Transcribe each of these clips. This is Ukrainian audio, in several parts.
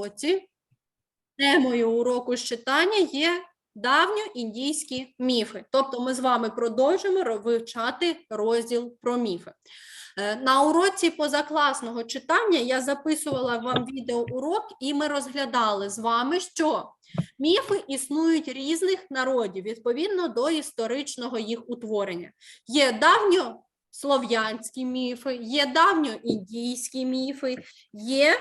уроці темою уроку з читання є давньоіндійські міфи. Тобто ми з вами продовжимо вивчати розділ про міфи. Е, На уроці позакласного читання я записувала вам відеоурок, і ми розглядали з вами, що міфи існують різних народів відповідно до історичного їх утворення. Є давньослов'янські міфи, є давньоіндійські міфи, є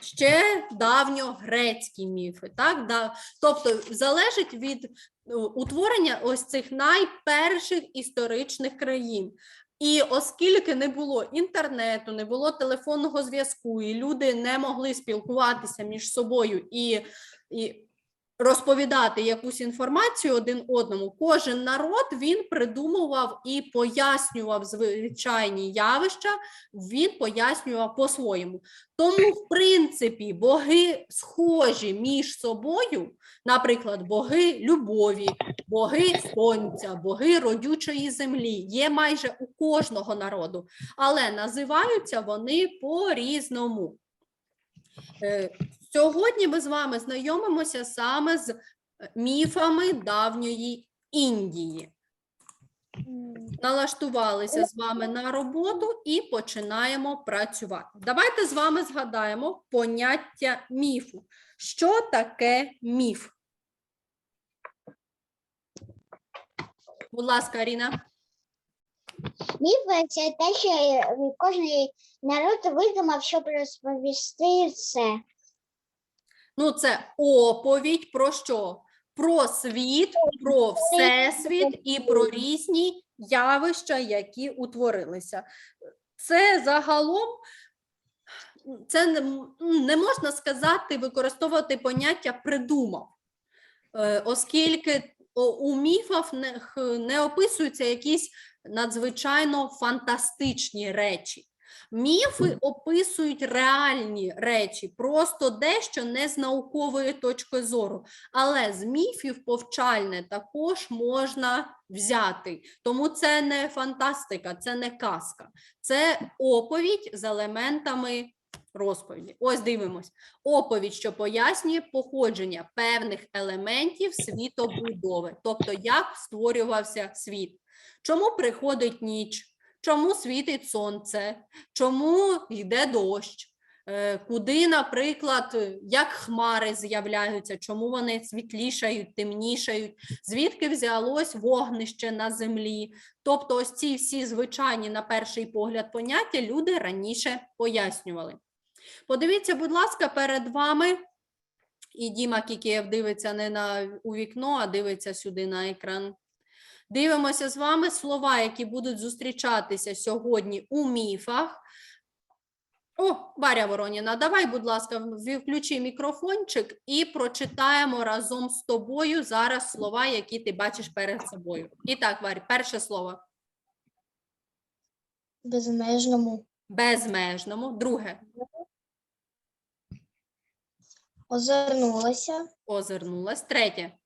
ще давньогрецькі міфи. Так? Да? Тобто залежить від е, утворення ось цих найперших історичних країн. І оскільки не було інтернету, не було телефонного зв'язку, і люди не могли спілкуватися між собою і, і розповідати якусь інформацію один одному, кожен народ він придумував і пояснював звичайні явища, він пояснював по-своєму. Тому, в принципі, боги схожі між собою, наприклад, боги любові, боги сонця, боги родючої землі, є майже у кожного народу, але називаються вони по-різному. Е, Сьогодні ми з вами знайомимося саме з е, міфами давньої Індії. Налаштувалися з вами на роботу і починаємо працювати. Давайте з вами згадаємо поняття міфу. Що таке міф? Будь ласка, Аріна. Міфи це те, що кожен народ видумав, щоб розповісти все. Ну, це оповідь про що? Про світ, про всесвіт і про різні явища, які утворилися. Це загалом це не, не можна сказати, використовувати поняття придумав, Е, оскільки у міфах не, не описуються якісь надзвичайно фантастичні речі. Міфи описують реальні речі, просто дещо не з наукової точки зору. Але з міфів повчальне також можна взяти. Тому це не фантастика, це не казка, це оповідь з елементами розповіді. Ось дивимось. Оповідь, що пояснює походження певних елементів світобудови, тобто як створювався світ. Чому приходить ніч? Чому світить сонце? Чому йде дощ? Е, Куди, наприклад, як хмари з'являються, чому вони світлішають, темнішають, звідки взялось вогнище на землі? Тобто, ось ці всі звичайні, на перший погляд, поняття люди раніше пояснювали. Подивіться, будь ласка, перед вами. І Діма Кікієв дивиться не на у вікно, а дивиться сюди на екран. Дивимося з вами слова, які будуть зустрічатися сьогодні у міфах. О, Варя Вороніна, давай, будь ласка, включи мікрофончик і прочитаємо разом з тобою зараз слова, які ти бачиш перед собою. І так, Варя, перше слово Безмежному. безмежному, друге Озирнулася, озирнулась, третє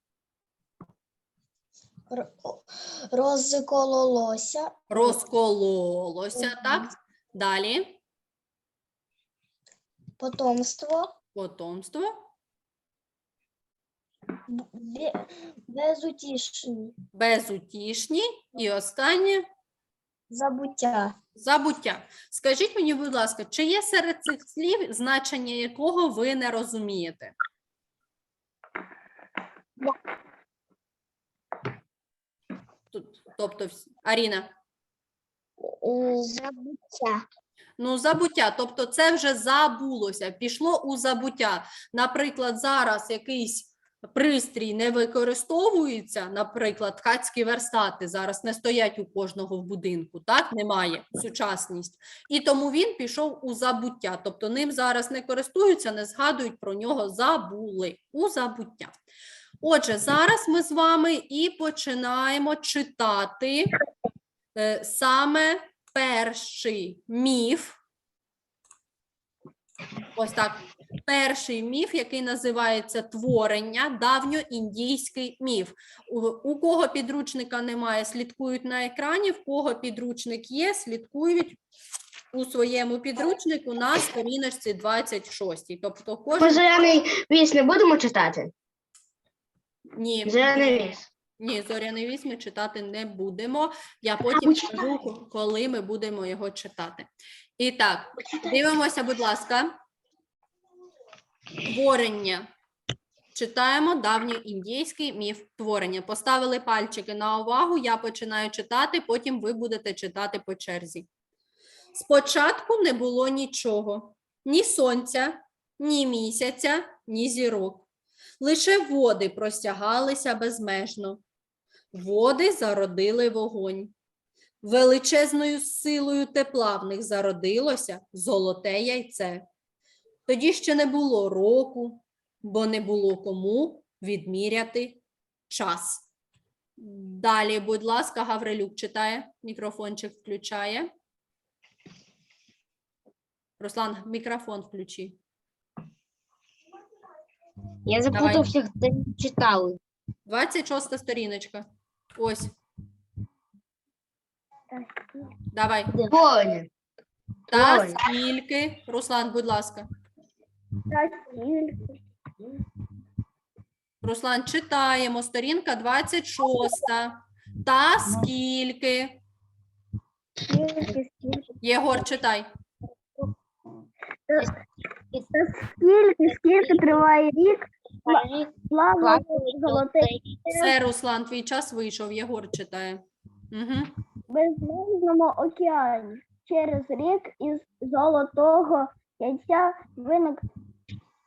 розкололося, розкололося, так? Далі потомство, потомство, бе- безутішні, безутішні і останнє забуття. Забуття. Скажіть мені, будь ласка, чи є серед цих слів значення якого ви не розумієте? Тут, тобто, Аріна, Забуття. ну забуття, тобто це вже забулося, пішло у забуття. Наприклад, зараз якийсь пристрій не використовується, наприклад, ткацькі верстати зараз не стоять у кожного в будинку, так немає сучасність. І тому він пішов у забуття. Тобто ним зараз не користуються, не згадують про нього, забули у забуття. Отже, зараз ми з вами і починаємо читати е, саме перший міф. Ось так. Перший міф, який називається творення, давньоіндійський міф. У, кого підручника немає, слідкують на екрані, в кого підручник є, слідкують у своєму підручнику на сторіночці 26. Тобто кожен зоряний вісь не будемо читати? Ні, Зоряний вісь. ні, зоряний вісь ми читати не будемо. Я потім скажу, коли ми будемо його читати. І так, дивимося, будь ласка. Творення. Читаємо давньоіндійський міф творення. Поставили пальчики на увагу, я починаю читати, потім ви будете читати по черзі. Спочатку не було нічого: ні сонця, ні місяця, ні зірок. Лише води простягалися безмежно. Води зародили вогонь. Величезною силою тепла в них зародилося золоте яйце. Тоді ще не було року, бо не було кому відміряти час. Далі, будь ласка, Гаврилюк читає, мікрофончик включає. Руслан, мікрофон включи. Я запутався, де читали. 26 сторіночка. Ось. Давай. Творення. Та Творення. скільки? Руслан, будь ласка. Руслан, читаємо. Сторінка 26. Та скільки? Єгор, читай. Скільки, скільки триває рік, слава золотий Все, Руслан, твій час вийшов. Єгор читає. Угу. безмежному океані. Через рік із золотого яйця виник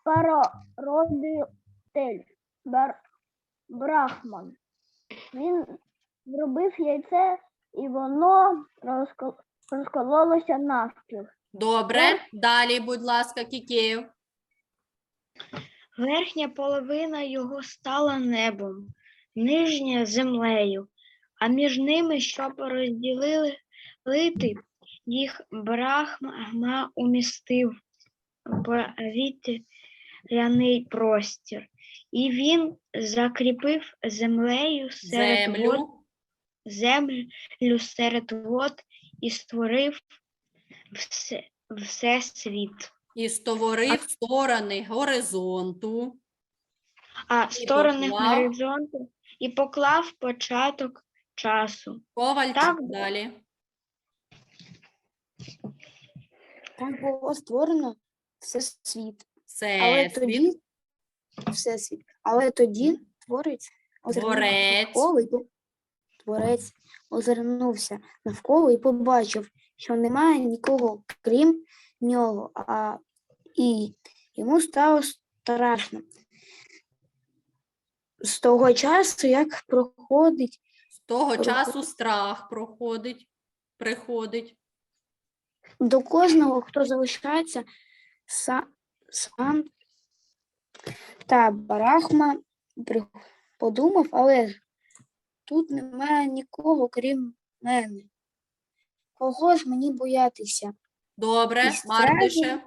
парородитель Бар... Брахман. Він зробив яйце, і воно розко... розкололося навпіл. Добре. Далі, будь ласка, Кікеєв. Верхня половина його стала небом, нижня землею, а між ними, щоб розділити їх, Брахма умістив повітряний простір, і він закріпив землею серед вод, Землю. землю серед вод і створив все, все світ. І створив сторони горизонту. а сторони поклав. горизонту і поклав початок часу. Ковальчик Так. далі. Там було створено всесвіт, Все, але тоді всесвіт. Але тоді творець озирнувся Творець. навколо і по- творець озирнувся навколо і побачив, що немає нікого крім нього, а і йому стало страшно. З того часу, як проходить З того часу страх проходить, приходить. до кожного, хто залишається са- сам та Барахма подумав, але тут немає нікого, крім мене. Кого ж мені боятися? Добре, І зразу- Мартише.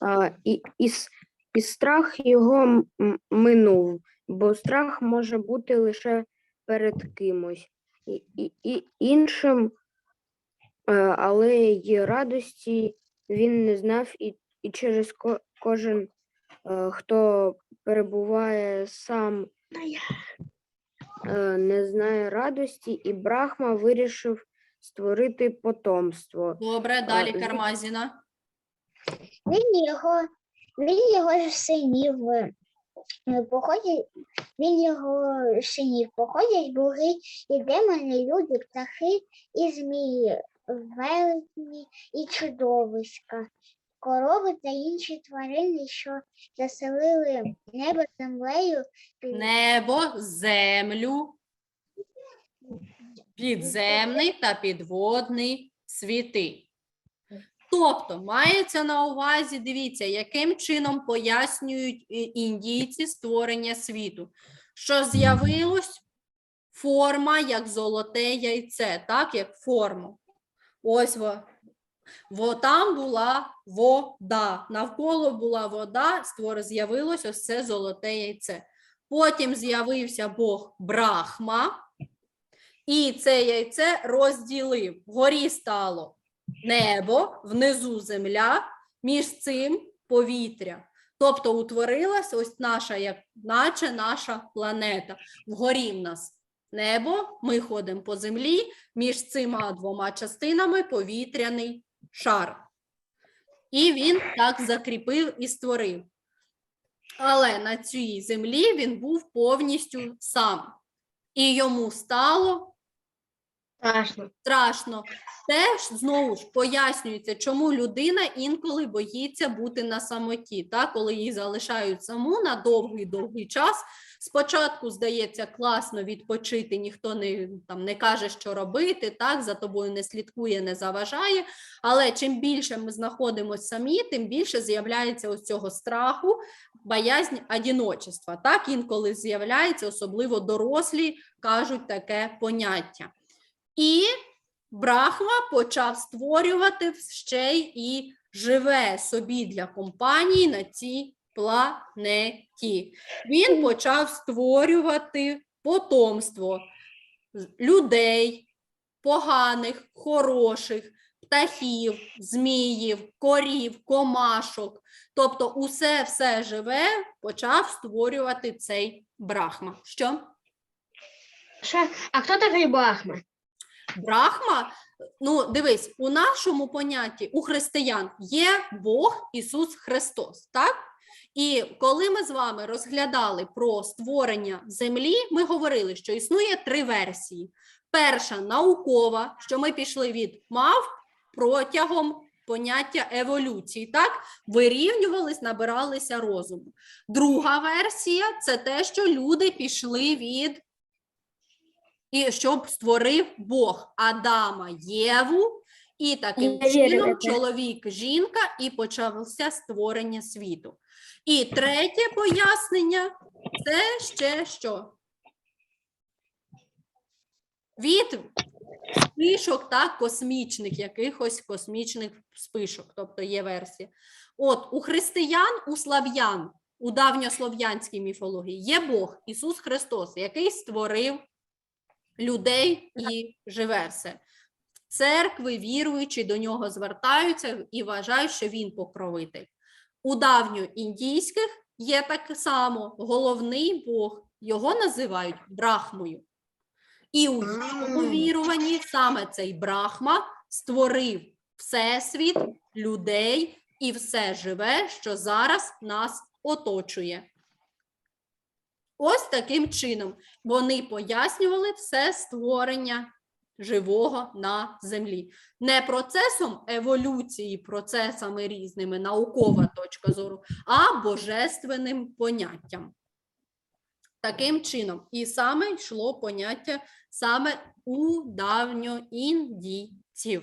А, і, і, с- і страх його м- м- минув, бо страх може бути лише перед кимось і, і, і іншим, е, але й радості він не знав, і, і через ко, кожен, е, хто перебуває сам, е, не знає радості, і Брахма вирішив створити потомство. Добре, далі з- Кармазіна. Він його, він його ж синів е, походять, він його синів походять боги і демони, люди, птахи і змії, велетні і чудовиська, корови та інші тварини, що заселили небо землею, Небо, землю, підземний та підводний світи. Тобто мається на увазі, дивіться, яким чином пояснюють індійці створення світу. Що з'явилось форма як золоте яйце, так, як форму. Ось во. Там була вода. Навколо була вода, створ з'явилось ось це золоте яйце. Потім з'явився Бог Брахма, І це яйце розділив. Вгорі стало небо, внизу земля, між цим повітря. Тобто утворилась ось наша, як наче наша планета. Вгорі в нас небо, ми ходимо по землі, між цими двома частинами повітряний шар. І він так закріпив і створив. Але на цій землі він був повністю сам. І йому стало Страшно. страшно. Теж знову ж пояснюється, чому людина інколи боїться бути на самоті, так? коли її залишають саму на довгий довгий час. Спочатку здається класно відпочити, ніхто не там не каже, що робити, так за тобою не слідкує, не заважає. Але чим більше ми знаходимося самі, тим більше з'являється ось цього страху, боязнь одіночества. Так інколи з'являється, особливо дорослі кажуть таке поняття. І Брахма почав створювати ще й і живе собі для компанії на цій планеті. Він почав створювати потомство людей, поганих, хороших, птахів, зміїв, корів, комашок. Тобто, усе все живе почав створювати цей брахма. Що? А хто такий Брахма? Брахма, ну дивись, у нашому понятті у християн є Бог Ісус Христос, так? І коли ми з вами розглядали про створення землі, ми говорили, що існує три версії. Перша наукова, що ми пішли від мав протягом поняття еволюції, так? Вирівнювались, набиралися розуму. Друга версія це те, що люди пішли від і щоб створив Бог Адама Єву, і таким Я чином чоловік, жінка, і почалося створення світу. І третє пояснення це ще що? Від спишок так, космічних, якихось космічних спишок, тобто є версія. От у християн, у слав'ян, у давньослов'янській міфології є Бог Ісус Христос, який створив людей і живе все. Церкви, віруючі, до нього звертаються і вважають, що він покровитель. У давньоіндійських є так само головний Бог, його називають Брахмою. І у їхньому віруванні саме цей Брахма створив Всесвіт, людей і все живе, що зараз нас оточує. Ось таким чином вони пояснювали все створення живого на землі. Не процесом еволюції, процесами різними, наукова точка зору, а божественним поняттям. Таким чином, і саме йшло поняття саме у давньоіндійців.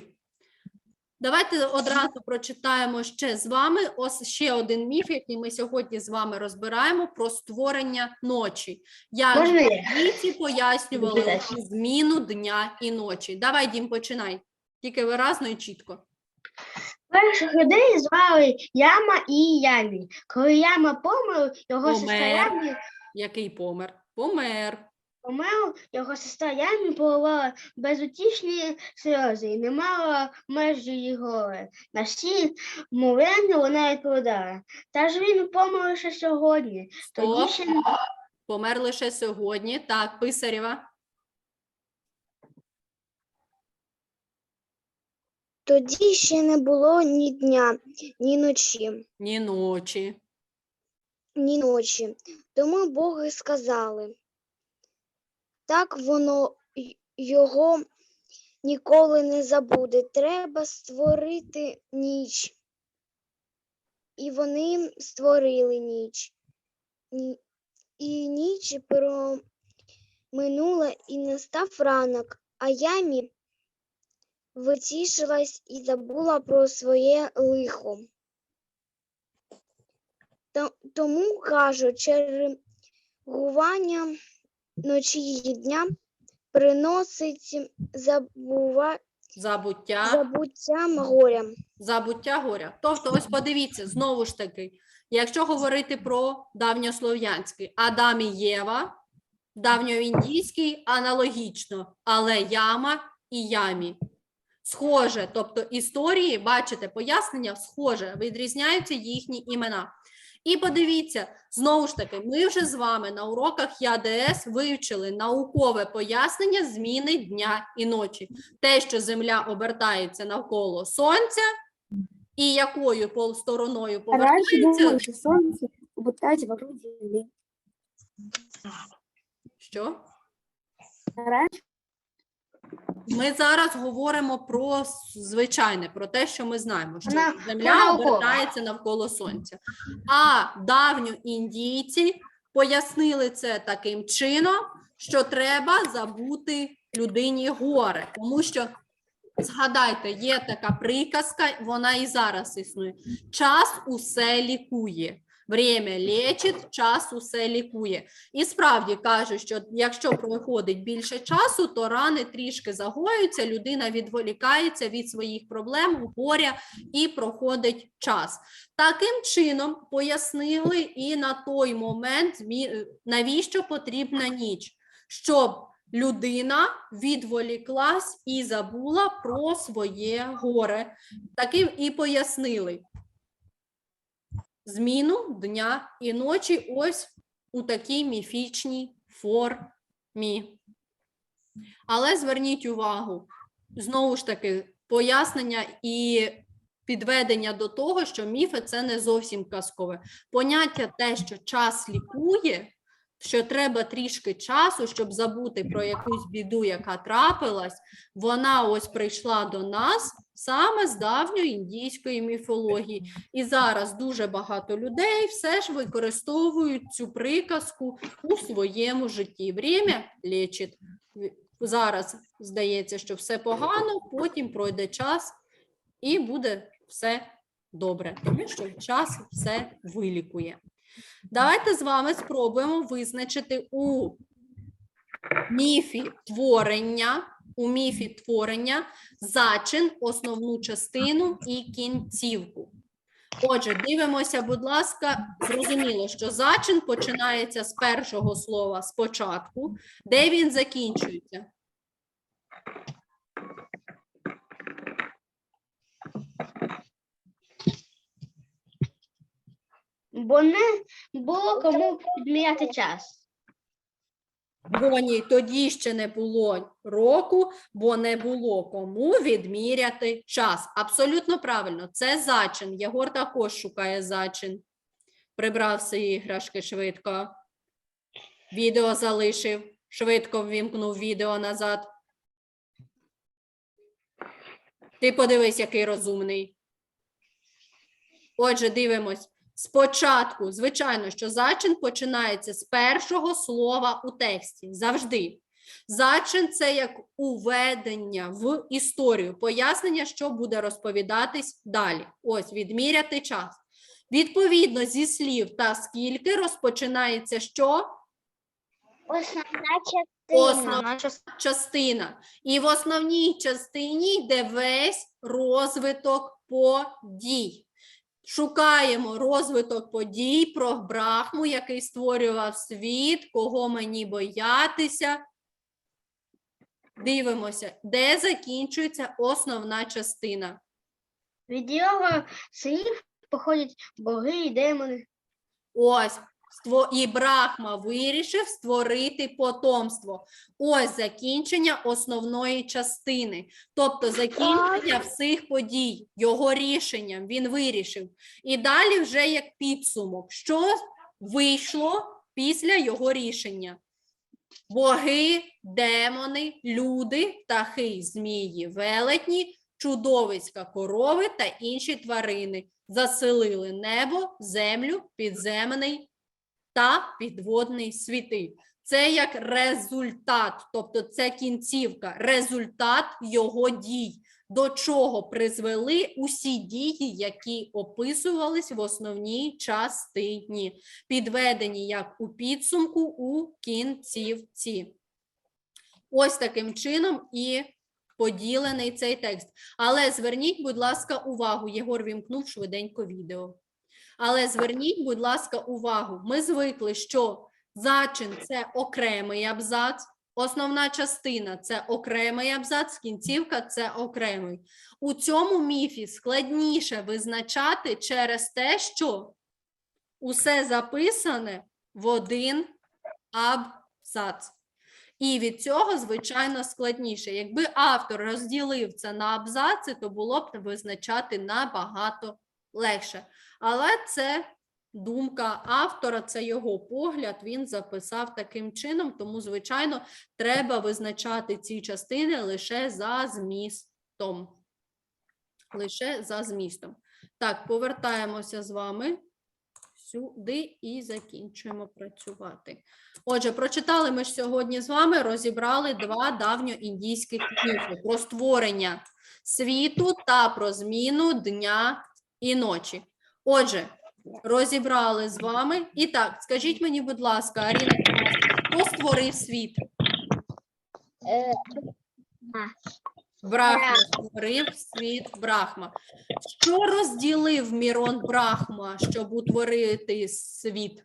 Давайте одразу прочитаємо ще з вами ось ще один міф, який ми сьогодні з вами розбираємо про створення ночі. Як? Діти пояснювали зміну дня і ночі. Давай, Дім, починай. Тільки виразно і чітко. Перших людей звали Яма і Ямі. Коли Яма помер, його сестра Помер. Ямі Який помер? Помер. Помер, його сестра Ямі поливала безутішні сльози і не мала межі її горе. На всі мовляння вона відповідала. Та ж він помер лише сьогодні. Тоді Стоп. ще не Помер лише сьогодні. Так, Писарєва. Тоді ще не було ні дня, ні ночі, Ні ночі. ні ночі. Тому боги сказали, так воно його ніколи не забуде. Треба створити ніч. І вони створили ніч. І ніч проминула, і настав ранок, а ямі витішилась і забула про своє лихо. Тому кажу, чергування ночі і дня приносить забува... Забуття. забуттям горя. Забуття горя. Тобто, ось подивіться, знову ж таки, якщо говорити про давньослов'янський Адам і Єва, давньоіндійський аналогічно, але яма і ямі. Схоже, тобто історії, бачите, пояснення схоже, відрізняються їхні імена. І подивіться, знову ж таки, ми вже з вами на уроках ЯДС вивчили наукове пояснення зміни дня і ночі. Те, що Земля обертається навколо Сонця, і якою стороною повертається. думали, что солнце обертается вокруг Земли. Що? Раньше Ми зараз говоримо про звичайне, про те, що ми знаємо, що На- Земля науково. обертається навколо Сонця. А давньоіндійці пояснили це таким чином, що треба забути людині горе, тому що. Згадайте, є така приказка, вона і зараз існує. Час усе лікує. Время лечить, час усе лікує. І справді кажуть, що якщо проходить більше часу, то рани трішки загоюються, людина відволікається від своїх проблем, горя і проходить час. Таким чином пояснили і на той момент, навіщо потрібна ніч, щоб людина відволіклась і забула про своє горе. Таким і пояснили зміну дня і ночі ось у такій міфічній формі. Але зверніть увагу, знову ж таки, пояснення і підведення до того, що міфи це не зовсім казкове. Поняття те, що час лікує, що треба трішки часу, щоб забути про якусь біду, яка трапилась, вона ось прийшла до нас саме з давньої індійської міфології. І зараз дуже багато людей все ж використовують цю приказку у своєму житті. Время лечить. Зараз здається, що все погано, потім пройде час і буде все добре, тому що час все вилікує. Давайте з вами спробуємо визначити у міфі творення, у міфі творення зачин, основну частину і кінцівку. Отже, дивимося, будь ласка, зрозуміло, що зачин починається з першого слова спочатку, де він закінчується. Бо не було кому підміряти час. Бо тоді ще не було року, бо не було кому відміряти час. Абсолютно правильно, це зачин. Єгор також шукає зачин. Прибрав свої іграшки швидко. Відео залишив, швидко ввімкнув відео назад. Ти подивись, який розумний. Отже, дивимось. Спочатку, звичайно, що зачин починається з першого слова у тексті. Завжди. Зачин це як уведення в історію, пояснення, що буде розповідатись далі. Ось відміряти час. Відповідно зі слів та скільки розпочинається що? Основна частина. Основна частина. І в основній частині йде весь розвиток подій. Шукаємо розвиток подій про Брахму, який створював світ, кого мені боятися. Дивимося, де закінчується основна частина. Від його слів походять боги і демони. Ось і Брахма вирішив створити потомство. Ось закінчення основної частини, тобто закінчення всіх подій, його рішенням він вирішив. І далі вже як підсумок, що вийшло після його рішення. Боги, демони, люди, птахи, змії, велетні, чудовиська, корови та інші тварини заселили небо, землю, підземний та підводний світи. Це як результат, тобто це кінцівка, результат його дій, до чого призвели усі дії, які описувались в основній частині, підведені як у підсумку у кінцівці. Ось таким чином і поділений цей текст. Але зверніть, будь ласка, увагу. Єгор вімкнув швиденько відео. Але зверніть, будь ласка, увагу. Ми звикли, що Зачин це окремий абзац. Основна частина це окремий абзац, кінцівка це окремий. У цьому міфі складніше визначати через те, що усе записане в один абзац. І від цього, звичайно, складніше. Якби автор розділив це на абзаци, то було б визначати набагато легше. Але це думка автора, це його погляд. Він записав таким чином, тому, звичайно, треба визначати ці частини лише за змістом. Лише за змістом. Так, повертаємося з вами сюди і закінчуємо працювати. Отже, прочитали ми ж сьогодні з вами, розібрали два давньоіндійських міфи про створення світу та про зміну дня і ночі. Отже, розібрали з вами. І так, скажіть мені, будь ласка, Аріна, хто створив світ? Е, Брахма створив світ Брахма. Що розділив Мірон Брахма, щоб утворити світ?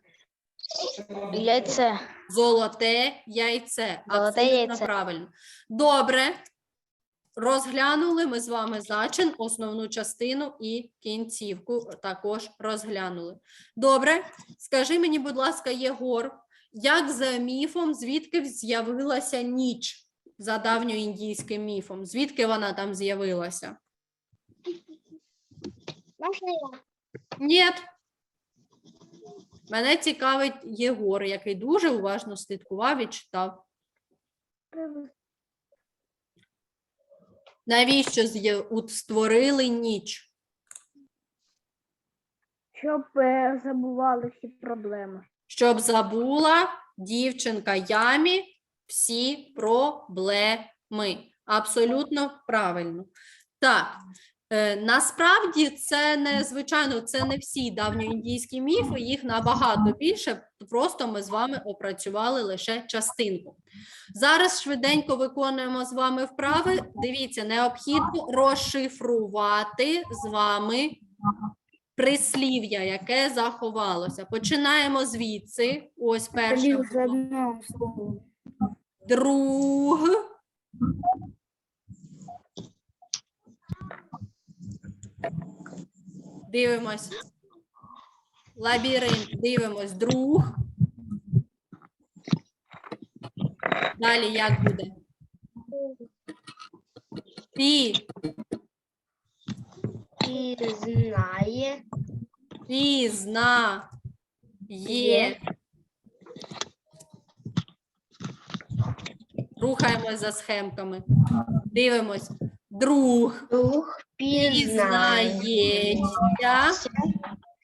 Яйце. Золоте яйце. Золоте Абсолютно яйце. правильно. Добре. Розглянули ми з вами зачин, основну частину і кінцівку також розглянули. Добре. Скажи мені, будь ласка, Єгор, як за міфом, звідки з'явилася ніч за давньоіндійським міфом? Звідки вона там з'явилася? Ні. Мене цікавить Єгор, який дуже уважно слідкував і читав. Навіщо з'я- створили ніч? Щоб е, забували всі проблеми. Щоб забула дівчинка Ямі всі проблеми. Абсолютно правильно. Так, насправді це не звичайно, це не всі давньоіндійські міфи, їх набагато більше. Просто ми з вами опрацювали лише частинку. Зараз швиденько виконуємо з вами вправи. Дивіться, необхідно розшифрувати з вами прислів'я, яке заховалося. Починаємо звідси. Ось перше. Друг. Дивимось. Лабіринт. Дивимось. Друг. Далі як буде? Пі. І знає. Пізна. Є. Рухаємось за схемками. Дивимось. Друг пізнає. Пізнається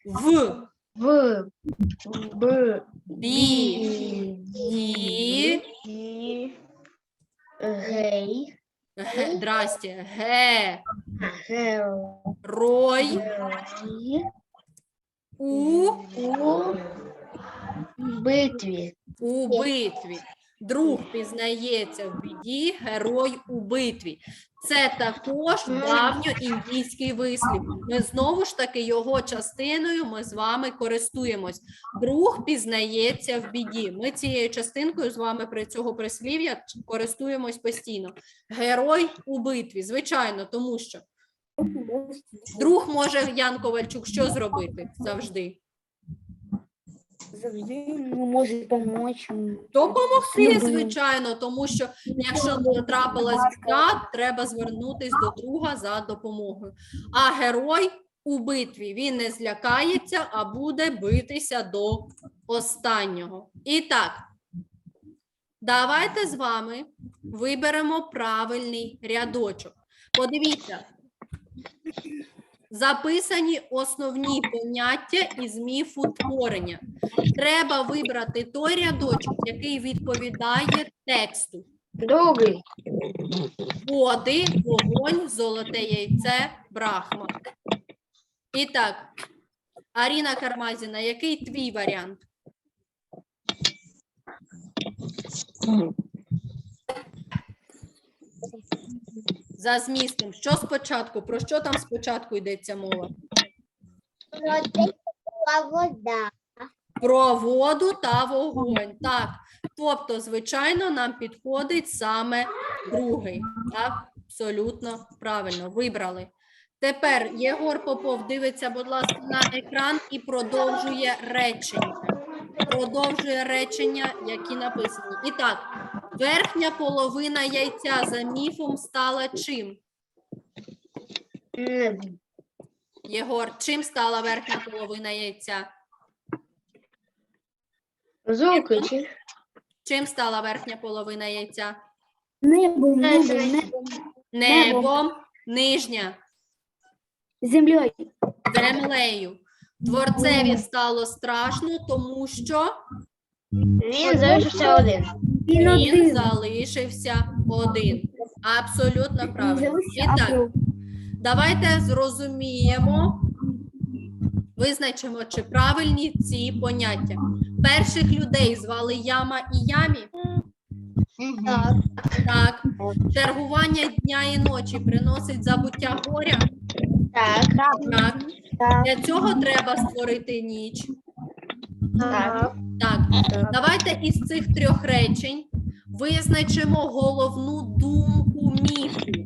в В. Б. біді Гей. ге- здрасте, ге Герой. рой у У битві. у битві. Друг пізнається в біді, герой у битві. Це також давньоіндійський вислів. Ми знову ж таки його частиною ми з вами користуємось. Друг пізнається в біді. Ми цією частинкою з вами при цього прислів'я користуємось постійно. Герой у битві, звичайно, тому що друг може Ян Ковальчук що зробити завжди? Завжди ну, може допомогти. Допомогти, звичайно, тому що якщо трапилась біда, треба звернутись до друга за допомогою. А герой у битві він не злякається, а буде битися до останнього. І так, давайте з вами виберемо правильний рядочок. Подивіться. Записані основні поняття із міфу творення. Треба вибрати той рядочок, який відповідає тексту. Другий. Води, вогонь, золоте яйце, брахма. І так, Аріна Кармазіна, який твій варіант? За змістом. Що спочатку? Про що там спочатку йдеться мова? Родила вода. Про воду та вогонь. Так. Тобто, звичайно, нам підходить саме другий. Так, абсолютно правильно. Вибрали. Тепер Єгор Попов дивиться, будь ласка, на екран і продовжує речення. Продовжує речення, які написані. І так, верхня половина яйця за міфом стала чим? Єгор, чим стала верхня половина яйця? Чи? Чим стала верхня половина яйця? Небом, небом, Небом. небом, Небом, нижня, землею. землею. Творцеві стало страшно, тому що Він залишився один. Він один. залишився один. Абсолютно правильно. І так, давайте зрозуміємо, визначимо, чи правильні ці поняття. Перших людей звали Яма і Ямі. Так. Так. Чергування дня і ночі приносить забуття горя. Так, Так. Так. Для цього треба створити ніч. так. Давайте із цих трьох речень визначимо головну думку міфу.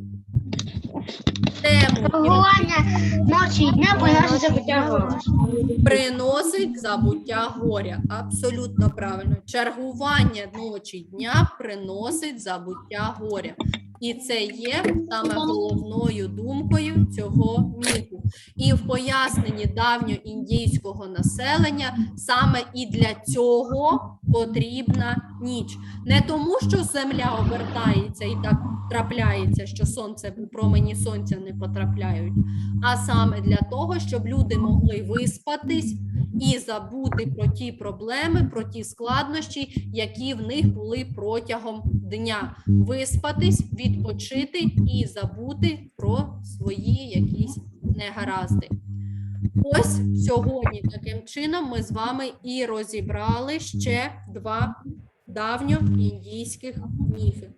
Тему ночі і дня приносить забуття горя. приносить забуття горя. Абсолютно правильно. Чергування ночі дня приносить забуття горя. І це є саме головною думкою цього міфу. І в поясненні давньоіндійського населення саме і для цього потрібна ніч. Не тому, що земля обертається і так трапляється, що сонце промені сонця не потрапляють, а саме для того, щоб люди могли виспатись і забути про ті проблеми, про ті складнощі, які в них були протягом дня. Виспатись, відпочити і забути про свої якісь негаразди. Ось сьогодні таким чином ми з вами і розібрали ще два давньоіндійських міфи.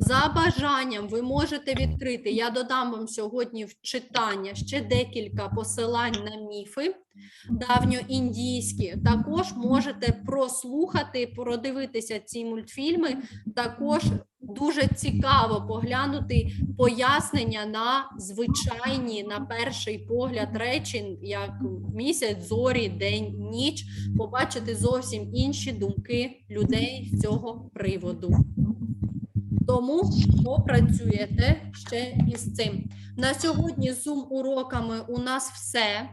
За бажанням ви можете відкрити. Я додам вам сьогодні в читання ще декілька посилань на міфи давньоіндійські. Також можете прослухати, продивитися ці мультфільми. Також дуже цікаво поглянути пояснення на звичайні, на перший погляд речі, як місяць, зорі, день, ніч, побачити зовсім інші думки людей з цього приводу. Тому попрацюєте ще із цим. На сьогодні з Zoom уроками у нас все.